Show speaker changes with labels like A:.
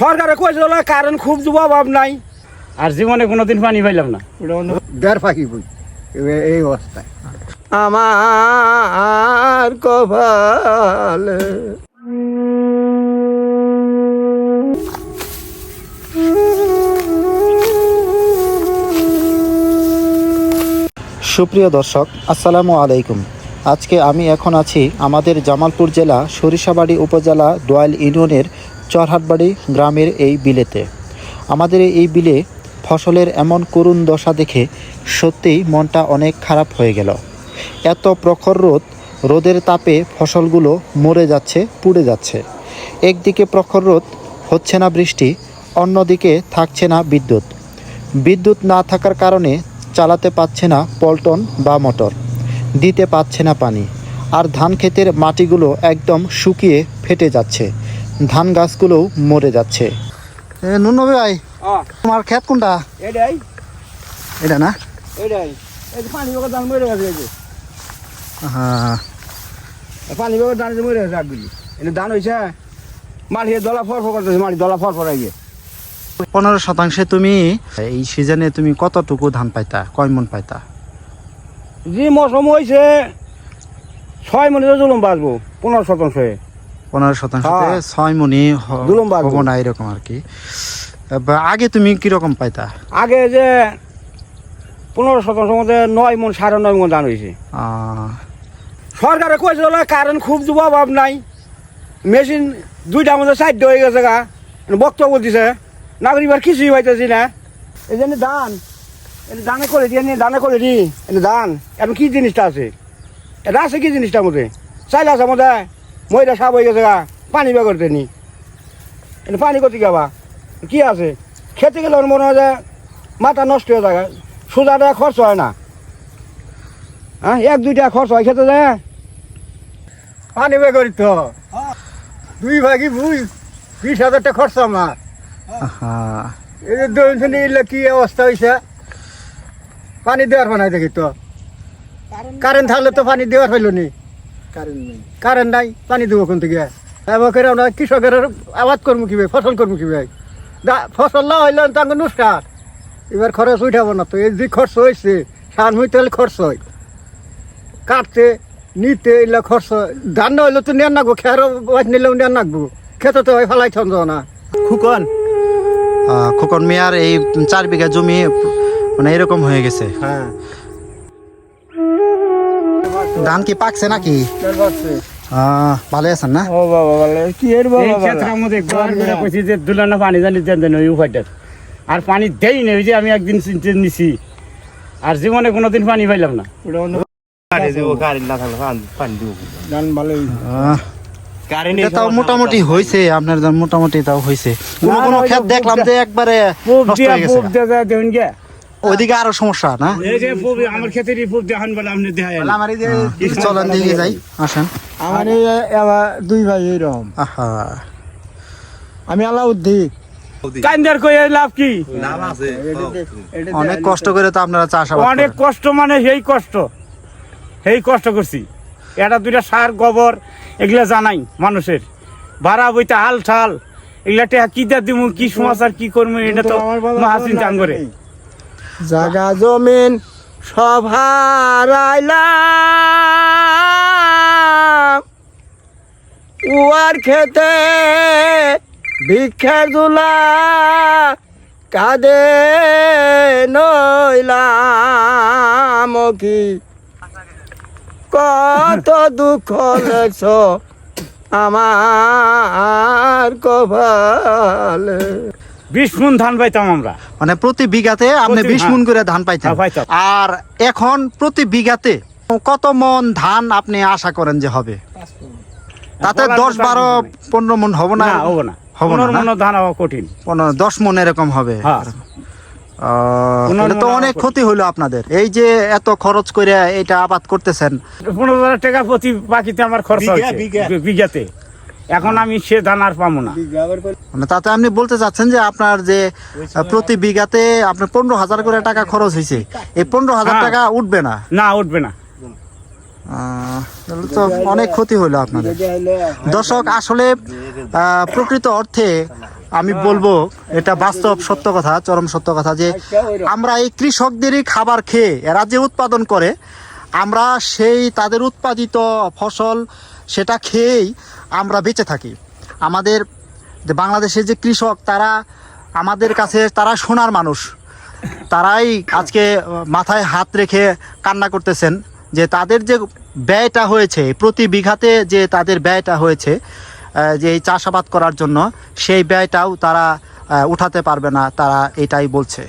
A: সরকারে কইছিল কারণ খুব যুব অভাব নাই। আর জীবনে কোনোদিন পানি পাইলাম না।
B: দেড় ফাঁকি বই এই অবস্থায়। আমার কপাল।
C: সুপ্রিয় দর্শক আসসালামু আলাইকুম। আজকে আমি এখন আছি আমাদের জামালপুর জেলা সরিষাবাড়ি উপজেলা দোয়াল ইউনিয়নের চরহাটবাড়ি গ্রামের এই বিলেতে। আমাদের এই বিলে ফসলের এমন করুণ দশা দেখে সত্যিই মনটা অনেক খারাপ হয়ে গেল। এত প্রখর রোদ, রোদের তাপে ফসলগুলো মরে যাচ্ছে, পুড়ে যাচ্ছে। একদিকে প্রখর রোদ, হচ্ছে না বৃষ্টি, অন্যদিকে থাকছে না বিদ্যুৎ। বিদ্যুৎ না থাকার কারণে চালাতে পারছে না পল্টন বা মোটর, দিতে পারছে না পানি, আর ধান ক্ষেতের মাটিগুলো একদম শুকিয়ে ফেটে যাচ্ছে। ধান গাছগুলোও মরে যাচ্ছে। এ ভাই তোমার ক্ষেত কোনটা?
A: এটাই।
C: এটা না?
A: এটাই। পানি বেগর ধান মরে গেছে যে।
C: হ্যাঁ
A: পানি ধান মরে গেছে এনে ধান হয়েছে মাটি দলা ফর ফর করতেছে মাটি দলা ফর ফর গিয়ে।
C: পনেরো শতাংশে তুমি এই সিজনে তুমি কতটুকু ধান পাইতা? কয় মন পাইতা?
A: যে মৌসুম হয়েছে ছয় মনে জুলুম বাঁচবো পনেরো শতাংশে।
C: পনেরো শতাংশতে
A: হ্যাঁ।
C: ছয় মনি। হব না এরকম আর কি। আগে তুমি কীরকম পাইতা?
A: আগে যে পনেরো শতাংশের মধ্যে নয় মন সাড়ে নয় মন ধান হয়েছে সরকারে কইছিল কারণ খুব যুব অভাব নাই। মেশিন দুইটা মধ্যে চারটে হয়ে গেছে গা। বক্তব্য দিছে। নাগরিকবার কিছুই পাইতেছি না। এই জন্য ধান এটা দানে করে নিয়ে দানে করে দি। এটা ধান এখন কি জিনিসটা আছে? এটা আছে কি জিনিসটার মধ্যে? চাইল আছে মধ্যে মহিলা সাপ হয়ে গেছে গা পানি বের করতে নি। পানি করতে যাবা কি আছে? খেতে গেলে মনে হয় যে মাথা নষ্ট হয়ে যায় সোজাটা খরচ হয় না। হ্যাঁ এক দুইটা খরচ হয় খেতে যায়
B: পানি বে করি তো। দুই ভাগি বুঝ বিশ হাজার টাকা খরচ আমার।
C: আহা।
B: এই যে দৈন শুনি এলে কি অবস্থা হয়েছে পানি দেওয়ার বানাই দেখি তো। কারেন্ট থাকলে তো পানি দেওয়ার হইল নি। কারেন্ট নাই। পানি দেবো কোন থেকে? এবার আমরা কৃষকের আবাদ করব কি ভাই ফসল করব কি ভাই? দা- ফসল না হইলে তাঙ্গ নুসকার এবার খরচ উঠাবো না তো এই যে খরচ হয়েছে সার মুই তাহলে খরচ হয়। কাটতে নিতে এগুলো খরচ হয়। ধান না হইলে তো নেন নাগবো খেয়ারও বাজ নিলেও নেন নাগবো। খেতে তো ফেলাই ছন্দ না। খুকন
C: খোকন মিয়ার এই চার বিঘা জমি মানে এরকম হয়ে গেছে।
B: হ্যাঁ।
C: ধান কি পাকছে নাকি? ভালো আছেন না?
A: ও বাবা বলে কি এর বাবা এই ক্ষেত্রের করে কইছি যে দুলানা পানি জানি দেন দেন ওই উপায়টা আর পানি দেই নেই ওই যে আমি একদিন চিনতে নিছি। আর জীবনে কোনোদিন পানি পাইলাম না।
C: মোটামুটি হয়েছে আপনার মোটামুটি তাও হয়েছে কোন কোন
A: না,
C: ক্ষেত দেখলাম যে একবারে নষ্ট হয়ে গেছে। ওইদিকে আরও সমস্যা না
A: এই যে আমার ক্ষেতেরই পুব দেখান বলে আপনি দেখায়
B: আমার এই যে
C: চলেন দিকে যাই আসেন
B: আমার এই দুই ভাই এইরকম
C: আহা
B: আমি আলাউদ্দিন
A: কান্দার কই লাভ কি
C: অনেক কষ্ট করে তো আপনারা চাষাবাদ
A: অনেক কষ্ট মানে সেই কষ্ট সেই কষ্ট করছি এটা দুইটা সার গোবর এগুলা জানাই মানুষের ভাড়া বইতে হাল ঠাল এগুলা টেহা কি দা দিমু কি সমাচার কি করব এটা তো মহাসিন চান করে
B: জাগা জমিন সব উয়ার খেতে ভিক্ষার দুলা কাদে নইলাম কি? কত দুঃখ লেছ আমার কপালে।
A: বিশ মন ধান পাইতাম আমরা।
C: মানে প্রতি বিঘাতে আপনি বিশ মন করে ধান পাইতেন।
A: হ্যাঁ, পাইতাম।
C: আর এখন প্রতি বিঘাতে কত মন ধান আপনি আশা করেন যে হবে? তাতে দশ বারো পনেরো মন হবে না?
A: না হব না।
C: হব না,
A: মন ধান হওয়া কঠিন।
C: পনেরো দশ মন এরকম হবে।
A: হ্যাঁ।
C: তো অনেক ক্ষতি হলো আপনাদের। এই যে এত খরচ করে এটা আবাদ করতেছেন।
A: পনেরো হাজার টাকা প্রতি বাকিতে আমার খরচ
B: বিঘা,
A: বিঘাতে। এখন আমি সে ধান আর পাবো না।
C: মানে তাতে আপনি বলতে চাচ্ছেন যে আপনার যে প্রতি বিঘাতে আপনার পনেরো হাজার করে টাকা খরচ হয়েছে। এই পনেরো হাজার
A: হ্যাঁ।
C: টাকা উঠবে না?
A: না উঠবে না।
C: তো অনেক ক্ষতি হলো আপনাদের। দর্শক আসলে প্রকৃত অর্থে আমি বলব এটা বাস্তব সত্য কথা চরম সত্য কথা যে আমরা এই কৃষকদেরই খাবার খেয়ে এরা যে উৎপাদন করে আমরা সেই তাদের উৎপাদিত ফসল সেটা খেয়েই আমরা বেঁচে থাকি। আমাদের যে বাংলাদেশের যে কৃষক, তারা আমাদের কাছে, তারা সোনার মানুষ। তারাই আজকে মাথায় হাত রেখে কান্না করতেছেন যে তাদের যে ব্যয়টা হয়েছে, প্রতি বিঘাতে যে তাদের ব্যয়টা হয়েছে যে এই চাষাবাদ করার জন্য, সেই ব্যয়টাও তারা উঠাতে পারবে না, তারা এটাই বলছে।